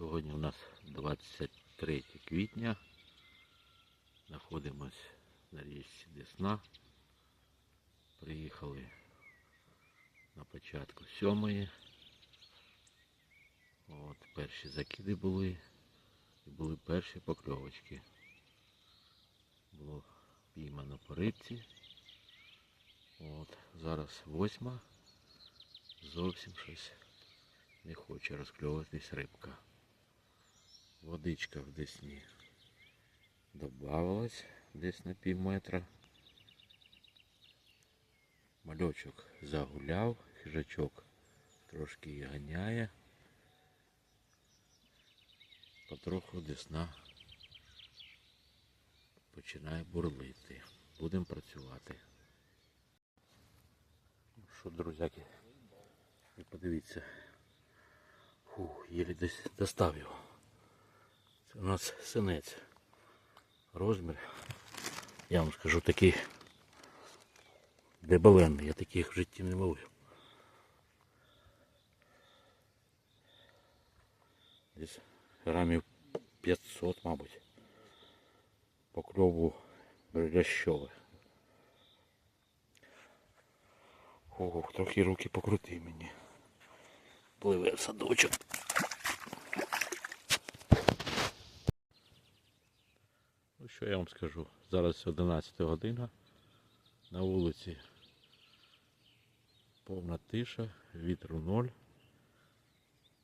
Сьогодні у нас 23 квітня. Знаходимось на річці Десна. Приїхали на початку сьомої. От, перші закиди були. І були перші покльовочки. Було піймано по рибці. От, зараз восьма. Зовсім щось не хоче розкльовуватись рибка. Водичка в десні добавилась десь на пів метра. Мальочок загуляв, хижачок трошки ганяє. Потроху десна починає бурлити. Будемо працювати. Ну що, друзяки, подивіться. Фух, єлі десь достав його. У нас синець. Розмір. Я вам скажу такий дебаленний. Я таких в житті не ловив. Десь грамів 500, мабуть. По кльову брилящове. Ого, трохи руки покрути мені. Пливе в садочок. Ну що я вам скажу? Зараз 11 година. На вулиці повна тиша, вітру ноль.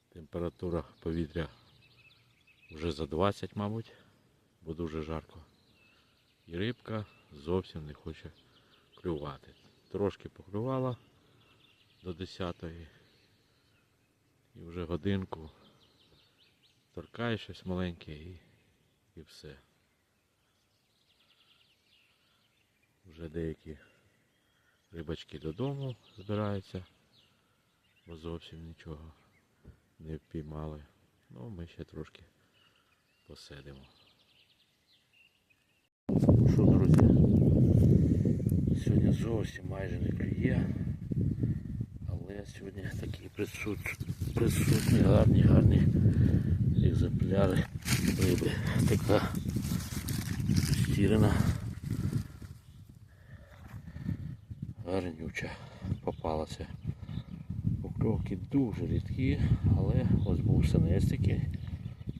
Температура повітря вже за 20, мабуть, бо дуже жарко. І рибка зовсім не хоче клювати. Трошки поклювала до 10 і вже годинку торкає щось маленьке і, і все. Вже деякі рибачки додому збираються, бо зовсім нічого не впіймали. Ну, ми ще трошки посидимо. Що, друзі? Сьогодні зовсім майже не клює. Але сьогодні такі присут... присутні гарні, гарні екземпляри риби. Така стірена. Гарнюча попалася. Покльовки дуже рідкі, але ось був синець такий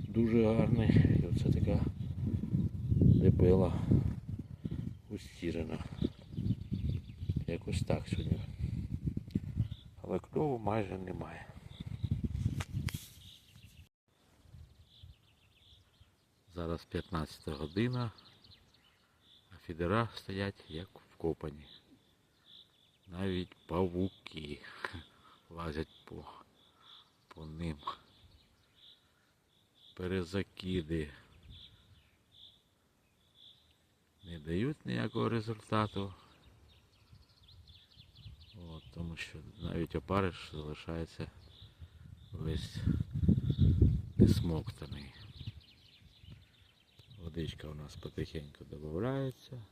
дуже гарний. І оце така дебела устірена. Якось так сьогодні. Але кльову майже немає. Зараз 15 година, а фідера стоять як вкопані. Навіть павуки лазять по, по ним. Перезакиди не дають ніякого результату. От, тому що навіть опариш залишається весь несмоктаний. Водичка у нас потихеньку додається.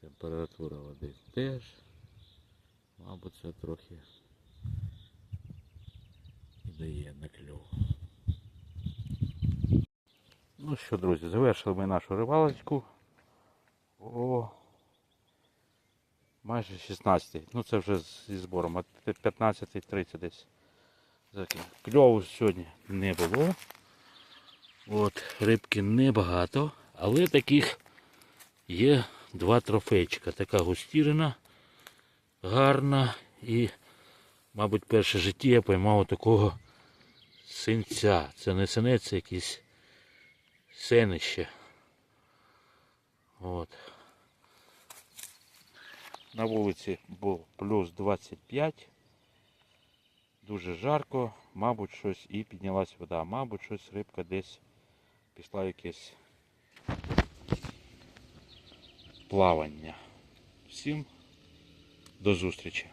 Температура води теж. Мабуть, це трохи і дає на кльов. Ну що, друзі, завершили ми нашу рибалочку. О, майже 16. Ну це вже зі збором. А 15.30 десь. Кльову сьогодні не було. От, рибки небагато, але таких є два трофейчика. Така густірина гарна і, мабуть, перше житті я поймав такого синця. Це не синець, це якийсь сенище. От. На вулиці був плюс 25. Дуже жарко, мабуть, щось і піднялась вода, мабуть, щось рибка десь пішла якесь плавання. Всім до зустрічі!